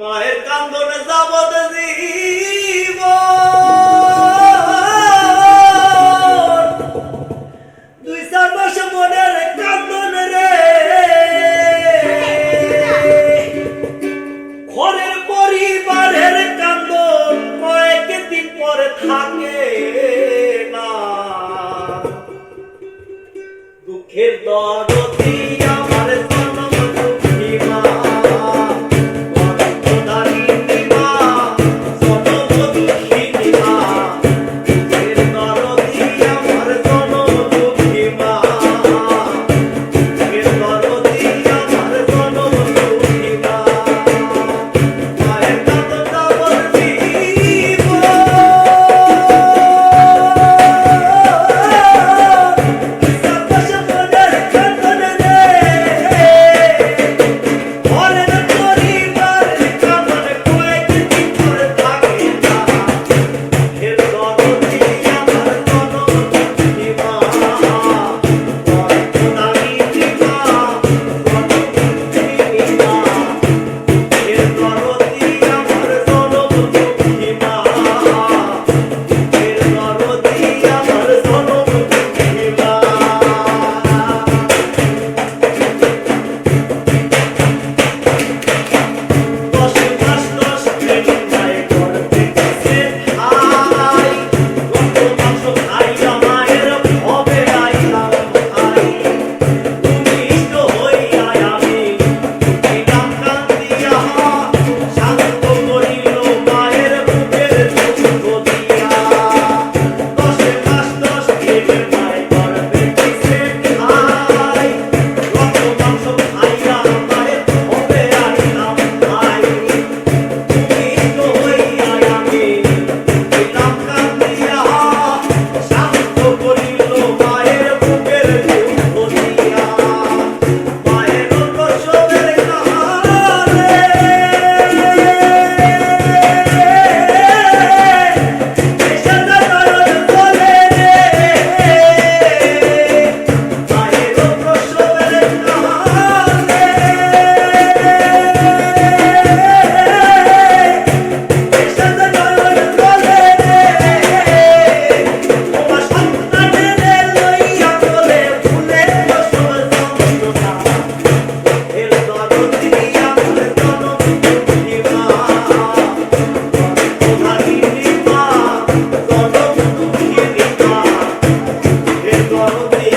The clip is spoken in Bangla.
মায়ের কান্দনে যাবত জীব দুই চার মাস মনের কান্দন রে। ঘরের পরিবারের কান্দন কয়েকদিন পরে থাকে না। দুঃখের দরদি Lord,